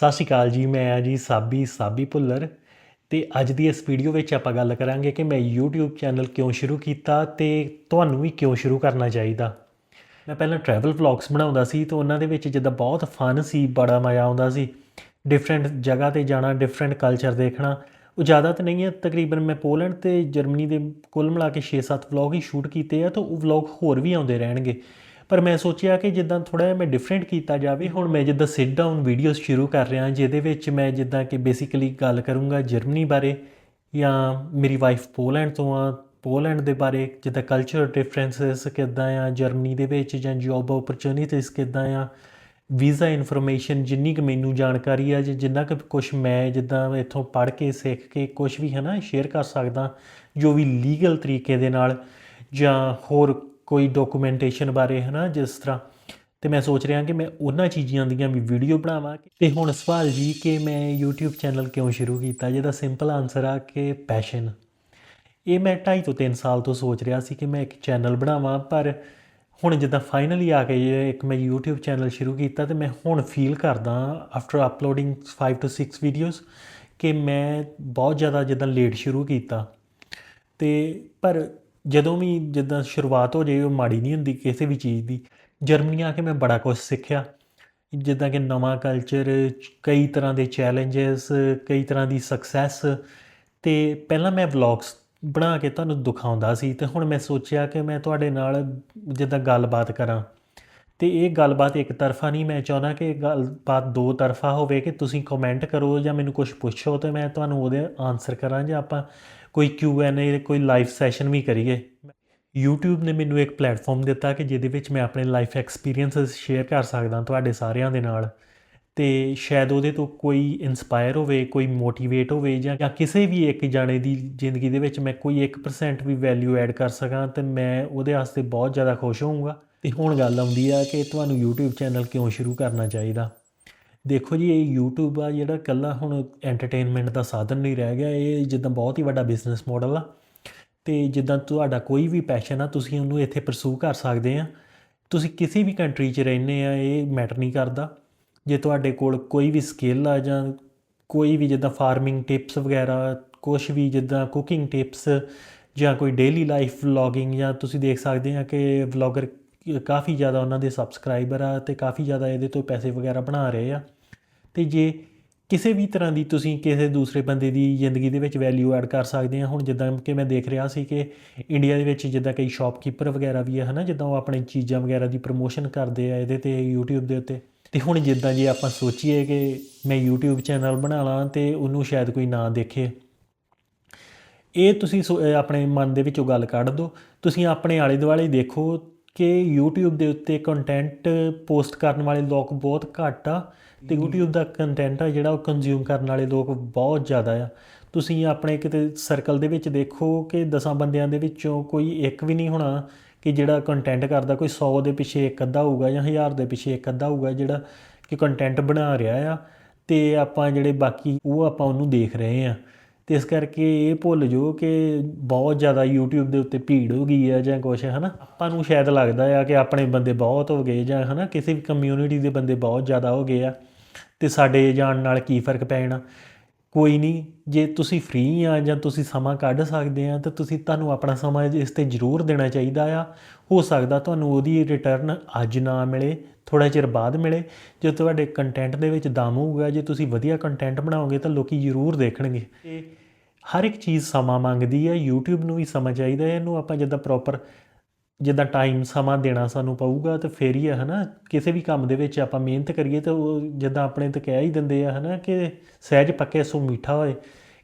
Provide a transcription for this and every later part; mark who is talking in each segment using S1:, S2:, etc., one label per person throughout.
S1: ਸਤਿ ਸ਼੍ਰੀ ਅਕਾਲ ਜੀ, ਮੈਂ ਆ ਜੀ ਸਾਬੀ ਸਾਬੀ ਭੁੱਲਰ ਤੇ ਅੱਜ ਦੀ ਇਸ ਵੀਡੀਓ ਵਿੱਚ ਆਪਾਂ ਗੱਲ ਕਰਾਂਗੇ ਕਿ ਮੈਂ YouTube ਚੈਨਲ ਕਿਉਂ ਸ਼ੁਰੂ ਕੀਤਾ ਤੇ ਤੁਹਾਨੂੰ ਵੀ ਕਿਉਂ ਸ਼ੁਰੂ ਕਰਨਾ ਚਾਹੀਦਾ। ਮੈਂ ਪਹਿਲਾਂ ਟਰੈਵਲ ਵਲੌਗਸ ਬਣਾਉਂਦਾ ਸੀ ਤੇ ਉਹਨਾਂ ਦੇ ਵਿੱਚ ਜਿੱਦਾਂ ਬਹੁਤ ਫਨ ਸੀ, ਬੜਾ ਮਜ਼ਾ ਆਉਂਦਾ ਸੀ। ਡਿਫਰੈਂਟ ਜਗ੍ਹਾ ਤੇ ਜਾਣਾ ਡਿਫਰੈਂਟ ਕਲਚਰ ਦੇਖਣਾ। ਉਹ ਜ਼ਿਆਦਾ ਤਾਂ ਨਹੀਂ ਹੈ, ਤਕਰੀਬਨ ਮੈਂ ਪੋਲੈਂਡ ਤੇ ਜਰਮਨੀ ਦੇ ਕੁੱਲ ਮਿਲਾ ਕੇ 6-7 ਵਲੌਗ ਹੀ ਸ਼ੂਟ ਕੀਤੇ ਆ ਤਾਂ ਉਹ ਵਲੌਗ ਹੋਰ ਵੀ ਆਉਂਦੇ ਰਹਿਣਗੇ। ਪਰ ਮੈਂ ਸੋਚਿਆ ਕਿ ਜਿੱਦਾਂ ਥੋੜਾ ਜਿਹਾ ਮੈਂ ਡਿਫਰੈਂਟ ਕੀਤਾ ਜਾਵੇ, ਹੁਣ ਮੈਂ ਜਿੱਦਾਂ ਸਿਟ ਡਾਊਨ ਵੀਡੀਓਜ਼ ਸ਼ੁਰੂ ਕਰ ਰਿਹਾ ਜਿਹਦੇ ਵਿੱਚ ਮੈਂ ਜਿੱਦਾਂ ਕਿ ਬੇਸਿਕਲੀ ਗੱਲ ਕਰੂੰਗਾ ਜਰਮਨੀ ਬਾਰੇ ਜਾਂ ਮੇਰੀ ਵਾਈਫ ਪੋਲੈਂਡ ਤੋਂ ਆ ਪੋਲੈਂਡ ਦੇ ਬਾਰੇ ਜਿੱਦਾਂ ਕਲਚਰ ਡਿਫਰੈਂਸਸ ਕਿੱਦਾਂ ਆ ਜਰਮਨੀ ਦੇ ਵਿੱਚ ਜਾਂ ਜੌਬ ਓਪਰਚੁਨਿਟੀਜ਼ ਕਿੱਦਾਂ ਆ ਵੀਜ਼ਾ ਇਨਫੋਰਮੇਸ਼ਨ ਜਿੰਨੀ ਕੁ ਮੈਨੂੰ ਜਾਣਕਾਰੀ ਆ, ਜਾਂ ਜਿੰਨਾ ਕੁ ਕੁਝ ਮੈਂ ਜਿੱਦਾਂ ਇੱਥੋਂ ਪੜ੍ਹ ਕੇ, ਸਿੱਖ ਕੇ ਕੁਝ ਵੀ ਹੈ ਨਾ ਸ਼ੇਅਰ ਕਰ ਸਕਦਾ ਜੋ ਵੀ ਲੀਗਲ ਤਰੀਕੇ ਦੇ ਨਾਲ ਜਾਂ ਹੋਰ ਕੋਈ ਡਾਕੂਮੈਂਟੇਸ਼ਨ ਬਾਰੇ ਹੈ ਨਾ ਜਿਸ ਤਰ੍ਹਾਂ। ਤੇ ਮੈਂ ਸੋਚ ਰਿਹਾ ਕਿ ਮੈਂ ਉਹਨਾਂ ਚੀਜ਼ਾਂ ਦੀਆਂ ਵੀ ਵੀਡੀਓ ਬਣਾਵਾਂ। ਤੇ ਹੁਣ ਸਵਾਲ ਜੀ ਕਿ ਮੈਂ YouTube ਚੈਨਲ ਕਿਉਂ ਸ਼ੁਰੂ ਕੀਤਾ? ਜਿਹਦਾ ਸਿੰਪਲ ਆਨਸਰ ਆ ਕਿ ਪੈਸ਼ਨ ਇਹ ਮੈਂ 2.5 ਤੋਂ 3 ਸਾਲ ਤੋਂ ਸੋਚ ਰਿਹਾ ਸੀ ਕਿ ਮੈਂ ਇੱਕ ਚੈਨਲ ਬਣਾਵਾਂ, ਪਰ ਹੁਣ ਜਿੱਦਾਂ ਫਾਈਨਲੀ ਆ ਕੇ ਇੱਕ ਮੈਂ YouTube ਚੈਨਲ ਸ਼ੁਰੂ ਕੀਤਾ ਤੇ ਮੈਂ ਹੁਣ ਫੀਲ ਕਰਦਾ ਆਫਟਰ ਅਪਲੋਡਿੰਗ 5 ਤੋਂ 6 ਵੀਡੀਓਜ਼ ਕਿ ਮੈਂ ਬਹੁਤ ਜ਼ਿਆਦਾ ਜਿੱਦਾਂ ਲੇਟ ਸ਼ੁਰੂ ਕੀਤਾ। ਤੇ ਪਰ ਜਦੋਂ ਵੀ ਜਿੱਦਾਂ ਸ਼ੁਰੂਆਤ ਹੋ ਜਾਏ, ਉਹ ਮਾੜੀ ਨਹੀਂ ਹੁੰਦੀ ਕਿਸੇ ਵੀ ਚੀਜ਼ ਦੀ। ਜਰਮਨੀ ਆ ਕੇ ਮੈਂ ਬੜਾ ਕੁਝ ਸਿੱਖਿਆ। ਜਿੱਦਾਂ ਕਿ ਨਵਾਂ ਕਲਚਰ ਕਈ ਤਰ੍ਹਾਂ ਦੇ ਚੈਲੰਜਸ ਕਈ ਤਰ੍ਹਾਂ ਦੀ ਸਕਸੈਸ ਤੇ ਪਹਿਲਾਂ ਮੈਂ ਵਲੌਗਸ ਬਣਾ ਕੇ ਤੁਹਾਨੂੰ ਦਿਖਾਉਂਦਾ ਸੀ ਤੇ ਹੁਣ ਮੈਂ ਸੋਚਿਆ ਕਿ ਮੈਂ ਤੁਹਾਡੇ ਨਾਲ ਜਿੱਦਾਂ ਗੱਲਬਾਤ ਕਰਾਂ। ਤੇ ਇਹ ਗੱਲਬਾਤ ਇੱਕ ਤਰਫਾ ਨਹੀਂ, ਮੈਂ ਚਾਹੁੰਦਾ ਕਿ ਇਹ ਗੱਲਬਾਤ ਦੋ ਤਰਫਾ ਹੋਵੇ ਕਿ ਤੁਸੀਂ ਕਮੈਂਟ ਕਰੋ ਜਾਂ ਮੈਨੂੰ ਕੁਝ ਪੁੱਛੋ ਤੇ ਮੈਂ ਤੁਹਾਨੂੰ ਉਹਦੇ ਆਨਸਰ ਕਰਾਂ ਜਾਂ ਆਪਾਂ ਕੋਈ ਕਿਊ ਐਨ ਏ ਕੋਈ ਲਾਈਵ ਸੈਸ਼ਨ ਵੀ ਕਰੀਏ। YouTube ਨੇ ਮੈਨੂੰ ਇੱਕ ਪਲੇਟਫਾਰਮ ਦਿੱਤਾ ਕਿ ਜਿਹਦੇ ਵਿੱਚ ਮੈਂ ਆਪਣੇ ਲਾਈਫ ਐਕਸਪੀਰੀਐਂਸਸ ਸ਼ੇਅਰ ਕਰ ਸਕਦਾ ਤੁਹਾਡੇ ਸਾਰਿਆਂ ਦੇ ਨਾਲ। ਤੇ ਸ਼ਾਇਦ ਉਹਦੇ ਤੋਂ ਕੋਈ ਇਨਸਪਾਇਰ ਹੋਵੇ, ਕੋਈ ਮੋਟੀਵੇਟ ਹੋਵੇ ਜਾਂ ਜਾਂ ਕਿਸੇ ਵੀ ਇੱਕ ਜਾਣੇ ਦੀ ਜ਼ਿੰਦਗੀ ਦੇ ਵਿੱਚ ਮੈਂ ਕੋਈ 1% ਵੀ ਵੈਲਿਊ ਐਡ ਕਰ ਸਕਾਂ ਤੇ ਮੈਂ ਉਹਦੇ ਵਾਸਤੇ ਬਹੁਤ ਜ਼ਿਆਦਾ ਖੁਸ਼ ਹੋਊਂਗਾ। ਤੇ ਹੁਣ ਗੱਲ ਆਉਂਦੀ ਆ ਕਿ ਤੁਹਾਨੂੰ YouTube ਚੈਨਲ ਕਿਉਂ ਸ਼ੁਰੂ ਕਰਨਾ ਚਾਹੀਦਾ? ਦੇਖੋ ਜੀ, ਇਹ YouTube ਆ ਜਿਹੜਾ ਕੱਲਾ ਹੁਣ ਐਂਟਰਟੇਨਮੈਂਟ ਦਾ ਸਾਧਨ ਨਹੀਂ ਰਹਿ ਗਿਆ, ਇਹ ਜਿੱਦਾਂ ਬਹੁਤ ਹੀ ਵੱਡਾ ਬਿਜ਼ਨਸ ਮਾਡਲ ਆ। ਤੇ ਜਿੱਦਾਂ ਤੁਹਾਡਾ ਕੋਈ ਵੀ ਪੈਸ਼ਨ ਆ, ਤੁਸੀਂ ਉਹਨੂੰ ਇੱਥੇ ਪਰਸੂ ਕਰ ਸਕਦੇ ਆ। ਤੁਸੀਂ ਕਿਸੇ ਵੀ ਕੰਟਰੀ 'ਚ ਰਹਿੰਦੇ ਆ, ਇਹ ਮੈਟਰ ਨਹੀਂ ਕਰਦਾ। ਜੇ ਤੁਹਾਡੇ ਕੋਲ ਕੋਈ ਵੀ ਸਕਿੱਲ ਆ ਜਾਂ ਕੋਈ ਵੀ ਜਿੱਦਾਂ ਫਾਰਮਿੰਗ ਟਿਪਸ ਵਗੈਰਾ ਕੁਝ ਵੀ ਜਿੱਦਾਂ ਕੁਕਿੰਗ ਟਿਪਸ ਜਾਂ ਕੋਈ ਡੇਲੀ ਲਾਈਫ ਵਲੌਗਿੰਗ ਜਾਂ ਤੁਸੀਂ ਦੇਖ ਸਕਦੇ ਆ ਕਿ ਵਲੌਗਰ ਕਾਫੀ ਜ਼ਿਆਦਾ ਉਹਨਾਂ ਦੇ ਸਬਸਕ੍ਰਾਈਬਰ ਆ ਤੇ ਕਾਫੀ ਜ਼ਿਆਦਾ ਇਹਦੇ ਤੋਂ ਪੈਸੇ ਵਗੈਰਾ ਬਣਾ ਰਹੇ ਆ। ਤੇ ਜੇ ਕਿਸੇ ਵੀ ਤਰ੍ਹਾਂ ਦੀ ਤੁਸੀਂ ਕਿਸੇ ਦੂਸਰੇ ਬੰਦੇ ਦੀ ਜ਼ਿੰਦਗੀ ਦੇ ਵਿੱਚ ਵੈਲਿਊ ਐਡ ਕਰ ਸਕਦੇ ਆ, ਹੁਣ ਜਿੱਦਾਂ ਕਿ ਮੈਂ ਦੇਖ ਰਿਹਾ ਸੀ ਕਿ ਇੰਡੀਆ ਦੇ ਵਿੱਚ ਜਿੱਦਾਂ ਕਈ ਸ਼ਾਪਕੀਪਰ ਵਗੈਰਾ ਵੀ ਆ, ਹਨਾ, ਜਿੱਦਾਂ ਉਹ ਆਪਣੀ ਚੀਜ਼ਾਂ ਵਗੈਰਾ ਦੀ ਪ੍ਰੋਮੋਸ਼ਨ ਕਰਦੇ ਆ ਇਹਦੇ ਤੇ, YouTube ਦੇ ਉੱਤੇ। ਤੇ ਹੁਣ ਜਿੱਦਾਂ ਜੇ ਆਪਾਂ ਸੋਚੀਏ ਕਿ ਮੈਂ YouTube ਚੈਨਲ ਬਣਾ ਲਾਂ ਤੇ ਉਹਨੂੰ ਸ਼ਾਇਦ ਕੋਈ ਨਾ ਦੇਖੇ। ਇਹ ਤੁਸੀਂ ਸੋ- ਆਪਣੇ ਮਨ ਦੇ ਵਿੱਚੋਂ ਗੱਲ ਕੱਢ ਦਿਓ ਤੁਸੀਂ ਆਪਣੇ ਆਲੇ ਦੁਆਲੇ ਦੇਖੋ ਕਿ YouTube ਦੇ ਉੱਤੇ ਕੰਟੈਂਟ ਪੋਸਟ ਕਰਨ ਵਾਲੇ ਲੋਕ ਬਹੁਤ ਘੱਟ ਆ ਤੇ YouTube ਦਾ ਕੰਟੈਂਟ ਆ ਜਿਹੜਾ ਉਹ ਕੰਜ਼ਿਊਮ ਕਰਨ ਵਾਲੇ ਲੋਕ ਬਹੁਤ ਜ਼ਿਆਦਾ ਆ। ਤੁਸੀਂ ਆਪਣੇ ਕਿਤੇ ਸਰਕਲ ਦੇ ਵਿੱਚ ਦੇਖੋ ਕਿ 10 ਬੰਦਿਆਂ ਦੇ ਵਿੱਚੋਂ ਕੋਈ ਇੱਕ ਵੀ ਨਹੀਂ ਹੋਣਾ ਕਿ ਜਿਹੜਾ ਕੰਟੈਂਟ ਕਰਦਾ ਕੋਈ 100 ਦੇ ਪਿੱਛੇ ਇੱਕ ਅੱਧਾ ਹੋਊਗਾ ਜਾਂ 1000 ਦੇ ਪਿੱਛੇ ਇੱਕ ਅੱਧਾ ਹੋਊਗਾ ਜਿਹੜਾ ਕਿ ਕੰਟੈਂਟ ਬਣਾ ਰਿਹਾ ਆ ਤੇ ਆਪਾਂ ਜਿਹੜੇ ਬਾਕੀ ਉਹ ਆਪਾਂ ਉਹਨੂੰ ਦੇਖ ਰਹੇ ਆ। ਤੇ ਇਸ ਕਰਕੇ ਇਹ ਭੁੱਲ ਜੋ ਕਿ ਬਹੁਤ ਜ਼ਿਆਦਾ YouTube ਦੇ ਉੱਤੇ ਭੀੜ ਹੋ ਗਈ ਹੈ ਜਾਂ ਕੁਛ ਹੈ ਨਾ ਆਪਾਂ ਨੂੰ ਸ਼ਾਇਦ ਲੱਗਦਾ ਆ ਕਿ ਆਪਣੇ ਬੰਦੇ ਬਹੁਤ ਹੋ ਗਏ ਜਾਂ ਹੈ ਨਾ ਕਿਸੇ ਵੀ ਕਮਿਊਨਿਟੀ ਦੇ ਬੰਦੇ ਬਹੁਤ ਜ਼ਿਆਦਾ ਹੋ ਗਏ ਆ ਤੇ ਸਾਡੇ ਜਾਣ ਨਾਲ ਕੀ ਫ਼ਰਕ ਪੈ ਜਾਣਾ ਕੋਈ ਨਹੀਂ, ਜੇ ਤੁਸੀਂ ਫ੍ਰੀ ਆ ਜਾਂ ਤੁਸੀਂ ਸਮਾਂ ਕੱਢ ਸਕਦੇ ਆ, ਤਾਂ ਤੁਸੀਂ ਤੁਹਾਨੂੰ ਆਪਣਾ ਸਮਾਂ ਇਸ ਤੇ ਜ਼ਰੂਰ ਦੇਣਾ ਚਾਹੀਦਾ ਆ। ਹੋ ਸਕਦਾ ਤੁਹਾਨੂੰ ਉਹਦੀ ਰਿਟਰਨ ਅੱਜ ਨਾ ਮਿਲੇ ਥੋੜਾ ਚਿਰ ਬਾਅਦ ਮਿਲੇ। ਜੇ ਤੁਹਾਡੇ ਕੰਟੈਂਟ ਦੇ ਵਿੱਚ ਦਮ ਹੋਊਗਾ, ਜੇ ਤੁਸੀਂ ਵਧੀਆ ਕੰਟੈਂਟ ਬਣਾਓਗੇ, ਤਾਂ ਲੋਕੀ ਜ਼ਰੂਰ ਦੇਖਣਗੇ। ਤੇ ਹਰ ਇੱਕ ਚੀਜ਼ ਸਮਾਂ ਮੰਗਦੀ ਹੈ, YouTube ਨੂੰ ਵੀ ਸਮਾਂ ਚਾਹੀਦਾ ਹੈ, ਇਹਨੂੰ ਆਪਾਂ ਜਿੱਦਾਂ ਪ੍ਰੋਪਰ ਜਿੱਦਾਂ ਟਾਈਮ ਸਮਾਂ ਦੇਣਾ ਸਾਨੂੰ ਪਊਗਾ ਤੇ ਫੇਰ ਹੀ ਹੈ, ਹਨਾ? ਕਿਸੇ ਵੀ ਕੰਮ ਦੇ ਵਿੱਚ ਆਪਾਂ ਮਿਹਨਤ ਕਰੀਏ ਤਾਂ ਉਹ ਜਿੱਦਾਂ ਆਪਣੇ ਤੇ ਕਹਿ ਹੀ ਦਿੰਦੇ ਆ, ਹਨਾ, ਕਿ ਸਹਿਜ ਪੱਕੇ ਸੋ ਮਿੱਠਾ ਹੋਏ,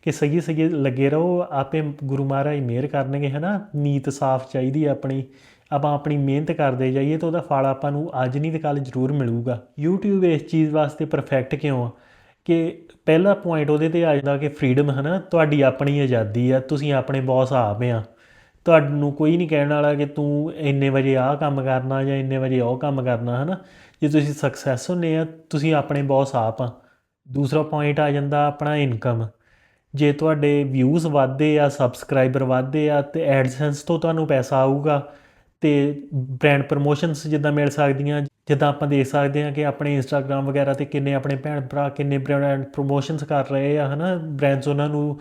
S1: ਕਿ ਸਹੀ ਸਹੀ ਲੱਗੇ ਰਹੋ, ਆਪੇ ਗੁਰੂ ਮਹਾਰਾਜ ਮਿਹਰ ਕਰਨਗੇ, ਹਨਾ? ਨੀਤ ਸਾਫ਼ ਚਾਹੀਦੀ ਹੈ ਆਪਣੀ, ਆਪਾਂ ਆਪਣੀ ਮਿਹਨਤ ਕਰਦੇ ਜਾਈਏ ਤਾਂ ਉਹਦਾ ਫਲ ਆਪਾਂ ਨੂੰ ਅੱਜ ਨਹੀਂ ਤੇ ਕੱਲ ਜ਼ਰੂਰ ਮਿਲੂਗਾ। YouTube ਇਸ ਚੀਜ਼ ਵਾਸਤੇ ਪਰਫੈਕਟ ਕਿਉਂ ਆ? ਕਿ ਪਹਿਲਾ ਪੁਆਇੰਟ ਉਹਦੇ ਤੇ ਆ ਜਾਂਦਾ ਕਿ ਫਰੀडम ਹੈ ਨਾ ਤੁਹਾਡੀ ਆਪਣੀ ਆਜ਼ਾਦੀ ਆ, ਤੁਸੀਂ ਆਪਣੇ ਬੌਸ ਆਪ ਆ। ਤੁਹਾਨੂੰ ਕੋਈ ਨਹੀਂ ਕਹਿਣ ਵਾਲਾ ਕਿ ਤੂੰ ਇੰਨੇ ਵਜੇ ਆਹ ਕੰਮ ਕਰਨਾ ਜਾਂ ਇੰਨੇ ਵਜੇ ਉਹ ਕੰਮ ਕਰਨਾ ਹੈ ਨਾ ਜੇ ਤੁਸੀਂ ਸਕਸੈਸ ਹੁੰਨੇ ਆ, ਤੁਸੀਂ ਆਪਣੇ ਬੌਸ ਆਪ ਆ। ਦੂਸਰਾ ਪੁਆਇੰਟ ਆ ਜਾਂਦਾ ਆਪਣਾ ਇਨਕਮ ਜੇ ਤੁਹਾਡੇ ਵਿਊਜ਼ ਵਧਦੇ ਆ ਸਬਸਕ੍ਰਾਈਬਰ ਵਧਦੇ ਆ, ਤੇ ਐਡਸੈਂਸ ਤੋਂ ਤੁਹਾਨੂੰ ਪੈਸਾ ਆਊਗਾ, ਤੇ ਬ੍ਰਾਂਡ ਪ੍ਰਮੋਸ਼ਨਸ ਜਿੱਦਾਂ ਮਿਲ ਸਕਦੀਆਂ ਜਿੱਦਾਂ ਆਪਾਂ ਦੇਖ ਸਕਦੇ ਹਾਂ ਕਿ ਆਪਣੇ ਇੰਸਟਾਗ੍ਰam ਵਗੈਰਾ ਤੇ ਕਿੰਨੇ ਆਪਣੇ ਭੈਣ ਭਰਾ, ਕਿੰਨੇ ਬ੍ਰਾਂਡ ਪ੍ਰੋਮੋਸ਼ਨਸ ਕਰ ਰਹੇ ਆ, ਹਨਾ? ਬ੍ਰਾਂਡਸ ਉਹਨਾਂ ਨੂੰ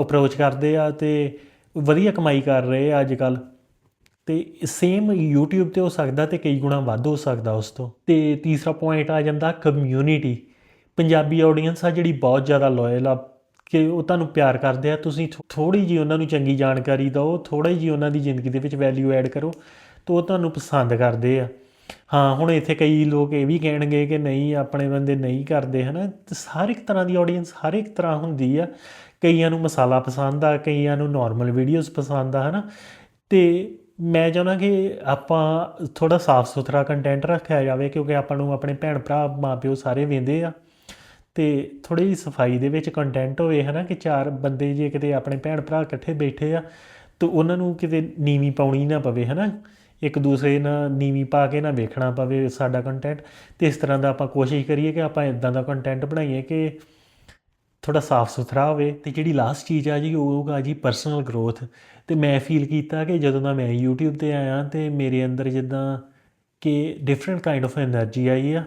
S1: ਅਪਰੋਚ ਕਰਦੇ ਆ ਤੇ ਵਧੀਆ ਕਮਾਈ ਕਰ ਰਹੇ ਆ ਅੱਜ ਕੱਲ ਤੇ ਸੇਮ YouTube ਤੇ ਹੋ ਸਕਦਾ ਤੇ ਕਈ ਗੁਣਾ ਵੱਧ ਹੋ ਸਕਦਾ ਉਸ ਤੋਂ। ਤੇ ਤੀਸਰਾ ਪੁਆਇੰਟ ਆ ਜਾਂਦਾ ਕਮਿਊਨਿਟੀ ਪੰਜਾਬੀ ਆਡੀਅנס ਆ ਜਿਹੜੀ ਬਹੁਤ ਜ਼ਿਆਦਾ ਲਾਇਲ ਆ, ਕਿ ਉਹ ਤੁਹਾਨੂੰ ਪਿਆਰ ਕਰਦੇ ਆ। ਤੁਸੀਂ ਥੋੜੀ ਜੀ ਉਹਨਾਂ ਨੂੰ ਚੰਗੀ ਜਾਣਕਾਰੀ ਦਿਓ ਥੋੜਾ ਜੀ ਉਹਨਾਂ ਦੀ ਜ਼ਿੰਦਗੀ ਦੇ ਵਿੱਚ ਵੈਲਿਊ ਐਡ ਕਰੋ, ਤਾਂ ਉਹ ਤੁਹਾਨੂੰ ਪਸੰਦ ਕਰਦੇ ਆ। ਹਾਂ, ਹੁਣ ਇੱਥੇ ਕਈ ਲੋਕ ਇਹ ਵੀ ਕਹਿਣਗੇ ਕਿ ਨਹੀਂ, ਆਪਣੇ ਬੰਦੇ ਨਹੀਂ ਕਰਦੇ, ਹਨਾ? ਤੇ ਹਰ ਇੱਕ ਤਰ੍ਹਾਂ ਦੀ ਆਡੀਅנס ਹਰ ਇੱਕ ਤਰ੍ਹਾਂ ਹੁੰਦੀ ਆ। ਕਈਆਂ ਨੂੰ ਮਸਾਲਾ ਪਸੰਦ ਆ, ਕਈਆਂ ਨੂੰ ਨਾਰਮਲ ਵੀਡੀਓਜ਼ ਪਸੰਦ ਆ, ਹਨਾ? ਤੇ ਮੈਂ ਚਾਹੁੰਦਾ ਕਿ ਆਪਾਂ ਥੋੜਾ ਸਾਫ਼ ਸੁਥਰਾ ਕੰਟੈਂਟ ਰੱਖਿਆ ਜਾਵੇ, ਕਿਉਂਕਿ ਆਪਾਂ ਨੂੰ ਆਪਣੇ ਭੈਣ ਭਰਾ, ਮਾਪਿਓ ਸਾਰੇ ਵੇਂਦੇ ਆ। ਤੇ ਥੋੜੀ ਜਿਹੀ ਸਫ਼ਾਈ ਦੇ ਵਿੱਚ ਕੰਟੈਂਟ ਹੋਵੇ, ਹਨਾ? ਕਿ ਚਾਰ ਬੰਦੇ ਜੇ ਕਿਤੇ ਆਪਣੇ ਭੈਣ ਭਰਾ ਇਕੱਠੇ ਬੈਠੇ ਆ, ਤਾਂ ਉਹਨਾਂ ਨੂੰ ਕਿਤੇ ਨੀਵੀਂ ਪਾਉਣੀ ਨਾ ਪਵੇ, ਹਨਾ? ਇੱਕ ਦੂਸਰੇ ਨਾਲ ਨੀਵੀਂ ਪਾ ਕੇ ਨਾ ਵੇਖਣਾ ਪਵੇ ਸਾਡਾ ਕੰਟੈਂਟ ਤੇ ਇਸ ਤਰ੍ਹਾਂ ਦਾ ਆਪਾਂ ਕੋਸ਼ਿਸ਼ ਕਰੀਏ ਕਿ ਆਪਾਂ ਇਦਾਂ ਦਾ ਕੰਟੈਂਟ ਬਣਾਈਏ ਕਿ ਥੋੜਾ ਸਾਫ਼ ਸੁਥਰਾ ਹੋਵੇ ਤੇ ਜਿਹੜੀ ਲਾਸਟ ਚੀਜ਼ ਆ ਜੀ, ਉਹ ਆ ਜੀ ਪਰਸਨਲ ਗਰੋਥ ਤੇ ਮੈਂ ਫੀਲ ਕੀਤਾ ਕਿ ਜਦੋਂ ਦਾ ਮੈਂ YouTube ਤੇ ਆਇਆ ਤੇ ਮੇਰੇ ਅੰਦਰ ਜਿੱਦਾਂ ਕਿ ਡਿਫਰੈਂਟ ਕਾਈਂਡ ਆਫ એનર્ਜੀ ਆਈ ਆ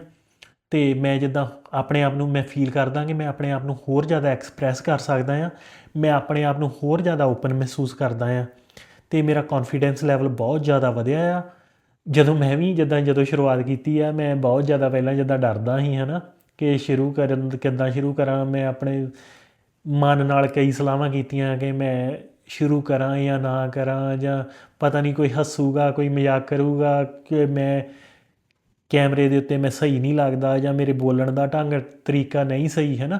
S1: ਤੇ ਮੈਂ ਜਿੱਦਾਂ ਆਪਣੇ ਆਪ ਨੂੰ ਮੈਂ ਫੀਲ ਕਰਦਾ ਕਿ ਮੈਂ ਆਪਣੇ ਆਪ ਨੂੰ ਹੋਰ ਜ਼ਿਆਦਾ ਐਕਸਪ੍ਰੈਸ ਕਰ ਸਕਦਾ ਆ। ਮੈਂ ਆਪਣੇ ਆਪ ਨੂੰ ਹੋਰ ਜ਼ਿਆਦਾ ਓਪਨ ਮਹਿਸੂਸ ਕਰਦਾ ਆ। ਤੇ ਮੇਰਾ ਕੌਨਫੀਡੈਂਸ ਲੈਵਲ ਬਹੁਤ ਜ਼ਿਆਦਾ ਵਧਿਆ ਆ। ਜਦੋਂ ਮੈਂ ਵੀ ਜਿੱਦਾਂ ਜਦੋਂ ਸ਼ੁਰੂਆਤ ਕੀਤੀ ਆ, ਮੈਂ ਬਹੁਤ ਜ਼ਿਆਦਾ ਪਹਿਲਾਂ ਜਿੱਦਾਂ ਡਰਦਾ ਸੀ, ਹਨਾ, ਕਿ ਸ਼ੁਰੂ ਕਰਨ, ਕਿੱਦਾਂ ਸ਼ੁਰੂ ਕਰਾਂ, ਮੈਂ ਆਪਣੇ ਮਨ ਨਾਲ ਕਈ ਸਲਾਹਾਂ ਕੀਤੀਆਂ ਕਿ ਮੈਂ ਸ਼ੁਰੂ ਕਰਾਂ ਜਾਂ ਨਾ ਕਰਾਂ, ਜਾਂ ਪਤਾ ਨਹੀਂ ਕੋਈ ਹੱਸੂਗਾ, ਕੋਈ ਮਜ਼ਾਕ ਕਰੂਗਾ, ਕਿ ਮੈਂ ਕੈਮਰੇ ਦੇ ਉੱਤੇ ਮੈਂ ਸਹੀ ਨਹੀਂ ਲੱਗਦਾ ਜਾਂ ਮੇਰੇ ਬੋਲਣ ਦਾ ਢੰਗ, ਤਰੀਕਾ ਨਹੀਂ ਸਹੀ ਹੈ ਨਾ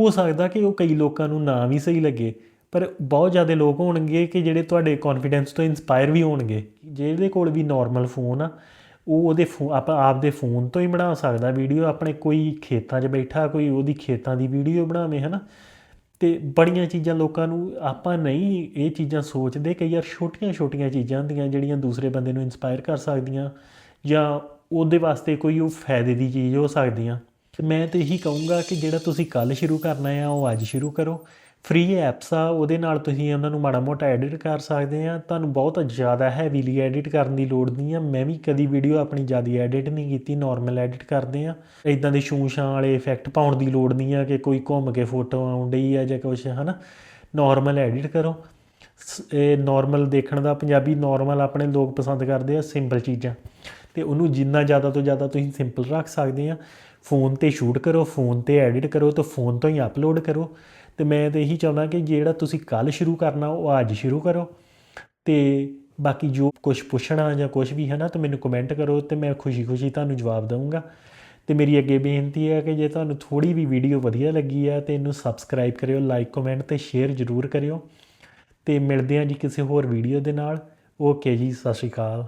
S1: ਹੋ ਸਕਦਾ ਕਿ ਉਹ ਕਈ ਲੋਕਾਂ ਨੂੰ ਨਾ ਵੀ ਸਹੀ ਲੱਗੇ। ਪਰ ਬਹੁਤ ਜ਼ਿਆਦਾ ਲੋਕ ਹੋਣਗੇ ਕਿ ਜਿਹੜੇ ਤੁਹਾਡੇ ਕੌਨਫੀਡੈਂਸ ਤੋਂ ਇਨਸਪਾਇਰ ਵੀ ਹੋਣਗੇ। ਜਿਹਦੇ ਕੋਲ ਵੀ ਨਾਰਮਲ ਫੋਨ ਆ, ਉਹ ਉਹਦੇ ਫੋ, ਆਪਾਂ ਆਪਦੇ ਫੋਨ ਤੋਂ ਹੀ ਬਣਾ ਸਕਦਾ ਵੀਡੀਓ ਆਪਣੇ ਕੋਈ ਖੇਤਾਂ 'ਚ ਬੈਠਾ, ਕੋਈ ਉਹਦੀ ਖੇਤਾਂ ਦੀ ਵੀਡੀਓ ਬਣਾਵੇ ਹੈ ਨਾ ਤੇ ਬੜੀਆਂ ਚੀਜ਼ਾਂ ਲੋਕਾਂ ਨੂੰ, ਆਪਾਂ ਨਹੀਂ ਇਹ ਚੀਜ਼ਾਂ ਸੋਚਦੇ ਕਿ ਯਾਰ ਛੋਟੀਆਂ-ਛੋਟੀਆਂ ਚੀਜ਼ਾਂ ਹੁੰਦੀਆਂ ਜਿਹੜੀਆਂ ਦੂਸਰੇ ਬੰਦੇ ਨੂੰ ਇਨਸਪਾਇਰ ਕਰ ਸਕਦੀਆਂ, ਜਾਂ ਉਹਦੇ ਵਾਸਤੇ ਕੋਈ ਉਹ ਫਾਇਦੇ ਦੀ ਚੀਜ਼ ਹੋ ਸਕਦੀਆਂ। ਮੈਂ ਤੇ ਇਹੀ ਕਹੂੰਗਾ ਕਿ ਜਿਹੜਾ ਤੁਸੀਂ ਕੱਲ ਸ਼ੁਰੂ ਕਰਨਾ ਆ, ਉਹ ਅੱਜ ਸ਼ੁਰੂ ਕਰੋ। ਫ੍ਰੀ ਐਪਸ ਆ, ਉਹਦੇ ਨਾਲ ਤੁਸੀਂ ਉਹਨਾਂ ਨੂੰ ਮਾੜਾ ਮੋਟਾ ਐਡਿਟ ਕਰ ਸਕਦੇ ਆ। ਤੁਹਾਨੂੰ ਬਹੁਤ ਜ਼ਿਆਦਾ ਹੈਵੀਲੀ ਐਡਿਟ ਕਰਨ ਦੀ ਲੋੜ ਨਹੀਂ ਆ। ਮੈਂ ਵੀ ਕਦੀ ਵੀਡੀਓ ਆਪਣੀ ਜ਼ਿਆਦਾ ਐਡਿਟ ਨਹੀਂ ਕੀਤੀ ਨਾਰਮਲ ਐਡਿਟ ਕਰਦੇ ਆ। ਇਦਾਂ ਦੇ ਛੂਛਾਂ ਵਾਲੇ ਇਫੈਕਟ ਪਾਉਣ ਦੀ ਲੋੜ ਨਹੀਂ ਆ ਕਿ ਕੋਈ ਘੁੰਮ ਕੇ ਫੋਟੋ ਆਉਣ ਡਈ ਆ ਜਾਂ ਕੁਛ, ਹਨਾ? ਨਾਰਮਲ ਐਡਿਟ ਕਰੋ। ਸ- ਇਹ ਨਾਰਮਲ ਦੇਖਣ ਦਾ ਪੰਜਾਬੀ ਨਾਰਮਲ ਆਪਣੇ ਲੋਕ ਪਸੰਦ ਕਰਦੇ ਆ ਸਿੰਪਲ ਚੀਜ਼ਾਂ। ਤੇ ਉਹਨੂੰ ਜਿੰਨਾ ਜ਼ਿਆਦਾ ਤੋਂ ਜ਼ਿਆਦਾ ਤੁਸੀਂ ਸਿੰਪਲ ਰੱਖ ਸਕਦੇ ਆ। ਫੋਨ ਤੇ ਸ਼ੂਟ ਕਰੋ ਫੋਨ ਤੇ ਐਡਿਟ ਕਰੋ ਤੇ ਫੋਨ ਤੋਂ ਹੀ ਅਪਲੋਡ ਕਰੋ। ਤੇ ਮੈਂ ਤਾਂ ਇਹੀ ਚਾਹੁੰਦਾ ਕਿ ਜਿਹੜਾ ਤੁਸੀਂ ਕੱਲ ਸ਼ੁਰੂ ਕਰਨਾ, ਉਹ ਅੱਜ ਸ਼ੁਰੂ ਕਰੋ। ਤੇ ਬਾਕੀ ਜੋ ਕੁਝ ਪੁੱਛਣਾ ਜਾਂ ਕੁਝ ਵੀ ਹੈ ਨਾ, ਤਾਂ ਮੈਨੂੰ ਕਮੈਂਟ ਕਰੋ ਤੇ ਮੈਂ ਖੁਸ਼ੀ-ਖੁਸ਼ੀ ਤੁਹਾਨੂੰ ਜਵਾਬ ਦਊਂਗਾ। ਤੇ ਮੇਰੀ ਅੱਗੇ ਬੇਨਤੀ ਹੈ ਕਿ ਜੇ ਤੁਹਾਨੂੰ ਥੋੜੀ ਵੀ ਵੀਡੀਓ ਵਧੀਆ ਲੱਗੀ ਆ ਤੇ ਇਹਨੂੰ ਸਬਸਕ੍ਰਾਈਬ ਕਰਿਓ ਲਾਈਕ ਕਮੈਂਟ ਤੇ ਸ਼ੇਅਰ ਜ਼ਰੂਰ ਕਰਿਓ। ਤੇ ਮਿਲਦੇ ਹਾਂ ਜੀ ਕਿਸੇ ਹੋਰ ਵੀਡੀਓ ਦੇ ਨਾਲ। ਓਕੇ ਜੀ, ਸਤਿ ਸ਼੍ਰੀ ਅਕਾਲ।